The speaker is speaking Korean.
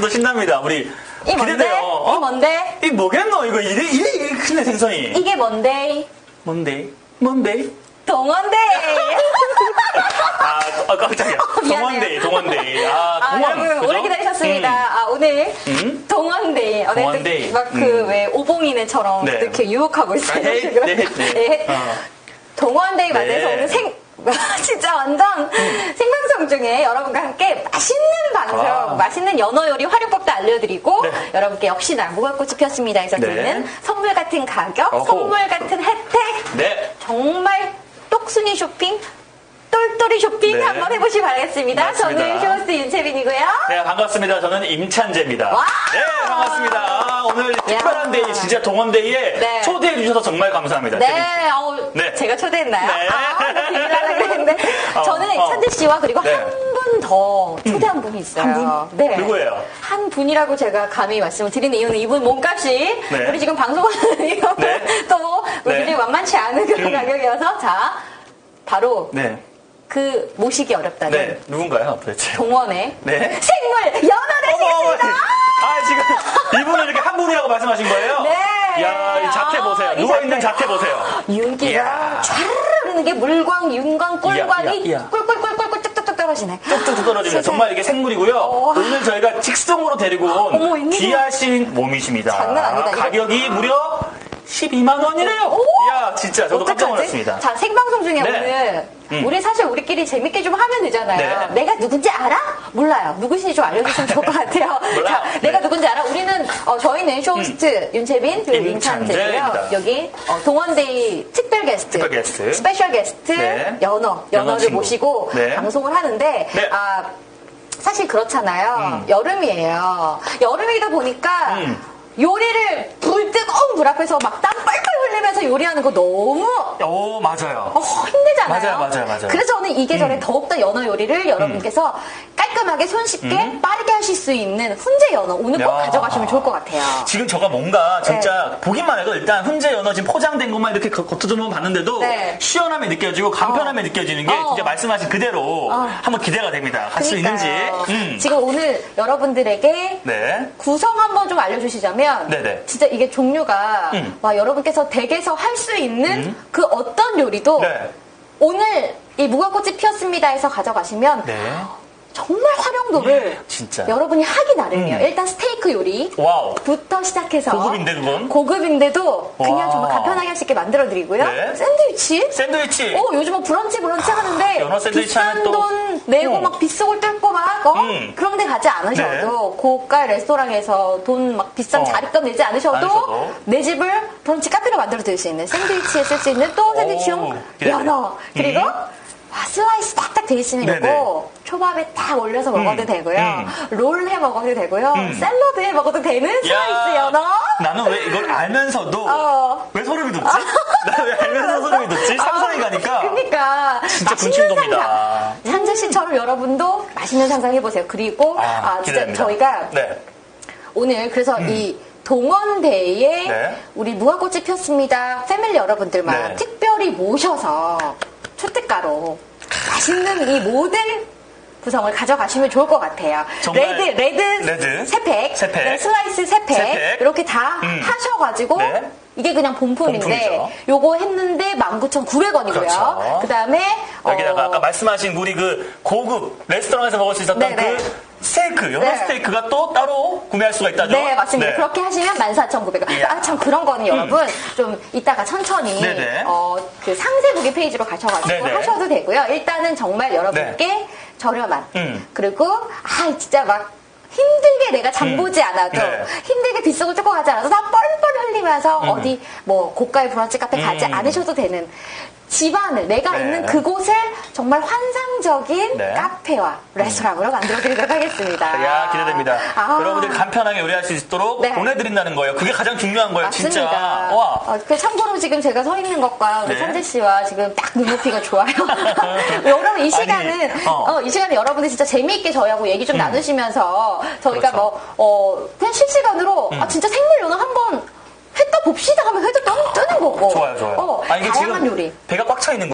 벌써부터 신납니다. 우리 이 뭔데? 기대돼요. 어? 이 뭔데? 이 뭐겠노? 이거 이래 이래 이래 크네 생선이. 이게 뭔데? 뭔데? 뭔데? 동원데! 아, 아 깜짝이야. 미안해요. 동원데이, 동원데이. 아, 아, 동원. 여러분, 그죠? 오래 기다리셨습니다. 음. 아, 오늘 음? 동원데이. 어, 네, 동원데이. 막그 음. 왜 오봉이네처럼 네. 이렇게 유혹하고 있어요. 아, 헷, 지금. 네, 헷, 네. 네. 어. 동원데이 맞아서 네. 오늘 생, 진짜 완전 생방 송 중에 여러분과 함께 맛있는 방송, 아. 맛있는 연어 요리 활용법도 알려드리고 네. 여러분께 역시나 무궁꽃이 피었습니다. 해서 네. 드리는 선물 같은 가격, 어호. 선물 같은 혜택, 네. 정말 똑순이 쇼핑, 똘똘이 쇼핑 네. 한번 해보시기 바라겠습니다. 맞습니다. 저는 쇼호스트 윤채빈이고요. 네, 반갑습니다. 저는 임찬재입니다. 와! 네, 반갑습니다. 아, 오늘 특별한 데이, 진짜 동원데이에 네. 초대해 주셔서 정말 감사합니다. 네. 어, 네. 제가 초대했나요? 네. 아, 나 비밀하려고 그랬는데. 어, 저는 어. 찬재 씨와 그리고 네. 한분 더 초대한 분이 있어요. 한 분? 네. 누구예요? 한 분이라고 제가 감히 말씀을 드리는 이유는 이분 몸값이 네. 우리 지금 방송하는 이거는 네. 또 네. 굉장히 만만치 않은 그런 음. 가격이어서 자, 바로 네. 그 모시기 어렵다는 네. 누군가요, 도대체? 동원의 네. 생물 연어 어머, 되시겠습니다. 아, 지금 이분을 이렇게 한 분이라고 말씀하신 거예요? 네. 이야, 이 자태 아, 보세요. 이 누워 있는 자태. 자태 보세요. 윤기가 이야. 촤르르 흐르는 게 물광, 윤광, 꿀광이. 꿀꿀꿀꿀꿀 뚝뚝뚝 떨어지네. 뚝뚝 떨어집니다. 세상에. 정말 이게 생물이고요. 어. 오늘 저희가 직송으로 데리고 온. 귀하신 몸이십니다. 장난 아니다. 가격이 무려 12만 원이래요. 오! 이야, 진짜 저도 깜짝? 놀랐습니다. 자, 생방송 중에 네. 오늘 음. 우리 사실 우리끼리 재밌게 좀 하면 되잖아요. 네. 내가 누군지 알아? 몰라요. 누구신지 좀 알려주시면 좋을 것 같아요. 자, 네. 음. 내가 누군지 알아? 우리는 어, 저희는 쇼호스트 윤채빈 그리고 임찬재고요. 여기 어, 동원데이 특별 게스트, 특별 게스트. 스페셜 게스트 네. 연어, 연어 연어를 친구. 모시고 네. 방송을 하는데 네. 아 사실 그렇잖아요. 음. 여름이에요. 여름이다 보니까 음. 요리를 불 뜨거운 불 앞에서 막땀 흘리면서 요리하는 거 너무 오, 맞아요. 어, 힘들잖아요. 맞아요, 맞아요, 맞아요. 그래서 저는 이 계절에 음. 더욱더 연어 요리를 여러분께서 깔끔하게 손쉽게 음. 빠르게 하실 수 있는 훈제 연어 오늘 꼭 야. 가져가시면 좋을 것 같아요. 지금 저가 뭔가 진짜 네. 보기만 해도 일단 훈제 연어 지금 포장된 것만 이렇게 겉- 겉으로만 봤는데도 네. 시원함이 느껴지고 간편함이 어. 느껴지는 게 어. 진짜 말씀하신 그대로 어. 한번 기대가 됩니다. 할 수 있는지. 음. 지금 오늘 여러분들에게 네. 구성 한번 좀 알려주시자면 네네. 진짜 이게 종류가 음. 와, 여러분께서 댁에서 할 수 있는 그 어떤 요리도 네. 오늘 이 무화꽃이 피었습니다 해서 가져가시면 네. 정말 활용도를 진짜. 여러분이 하기 나름이에요. 음. 일단 스테이크 요리 와우. 부터 시작해서 고급인데, 그건? 고급인데도 그냥 와. 정말 간편하게 할 수 있게 만들어 드리고요. 네. 샌드위치 샌드위치. 어, 요즘은 브런치 브런치 하는데 연어 샌드위치 비싼 또- 돈 내고 어. 막 빗속을 뚫고 막 어? 음. 그런 데 가지 않으셔도 고가 레스토랑에서 돈 막 비싼 어. 자리값 내지 않으셔도, 않으셔도. 내 집을 브런치 카페로 만들어 드릴 수 있는 샌드위치에 쓸 수 있는 또 샌드위치용 기대돼. 연어 그리고 음. 와, 슬라이스 딱딱 돼 있으면 네네. 이거 초밥에 딱 올려서 먹어도 음. 되고요. 음. 롤해 먹어도 되고요. 음. 샐러드 해 먹어도 되는 슬라이스 연어. 나는 왜 이걸 알면서도 어. 왜 소름이 돋지? 나 왜 알면서 소름이 돋지? 상상이 가니까. 그러니까 진짜 맛있는 군침도입니다. 상상. 산재 씨처럼 여러분도 맛있는 상상 해보세요. 그리고 아, 아, 진짜 기대됩니다. 저희가 네. 오늘 그래서 이 동원대에 네. 우리 무화꽃이 폈습니다. 패밀리 여러분들만 네. 특별히 모셔서 초특가로 맛있는 이 모든 구성을 가져가시면 좋을 것 같아요. 레드, 레드, 레드, 세 팩, 세 팩, 그다음에 슬라이스 세 팩, 세 팩. 이렇게 다 음. 하셔가지고 네. 이게 그냥 본품인데. 요거 했는데 19,900원이고요. 그렇죠. 그 다음에 여기다가 아까 말씀하신 우리 그 고급 레스토랑에서 먹을 수 있었던 네네. 그 스테이크, 연어 네. 스테이크가 또 따로 구매할 수가 있다죠? 네, 맞습니다. 네. 그렇게 하시면 14,900원. 이야. 아, 참, 그런 거는 여러분, 좀 이따가 천천히, 네네. 어, 그 상세부기 페이지로 가셔가지고 네네. 하셔도 되고요. 일단은 정말 여러분께 저렴한. 음. 그리고, 아, 진짜 막, 힘들게 내가 장 보지 않아도 네. 힘들게 빗속을 쫓고 가지 않아도 다뻘 뻘 흘리면서 어디 뭐 고가의 브런치 카페 가지 음. 않으셔도 되는 집안을 내가 네. 있는 그곳을 정말 환상적인 네. 카페와 레스토랑으로 만들어드리도록 하겠습니다. 야 기대됩니다. 아. 여러분들 간편하게 요리할 수 있도록 네. 보내드린다는 거예요. 그게 가장 중요한 거예요, 맞습니다. 진짜. 와. 어, 그 참고로 지금 제가 서 있는 것과 우리 네. 산재 씨와 지금 딱 눈높이가 좋아요. 여러분 이 시간은 아니, 어. 음. 어, 이 시간에 여러분들 진짜 재미있게 저희하고 얘기 좀 나누시면서 저희가 그렇죠. 음. 뭐 어, 그냥 실시간으로 아 진짜 생물 연어 한번 회떠 봅시다 하면 회도 뜨는, 뜨는 거고. 좋아요, 좋아요. 어, 아니, 이게 다양한 지금 요리. 배가 꽉 차 있는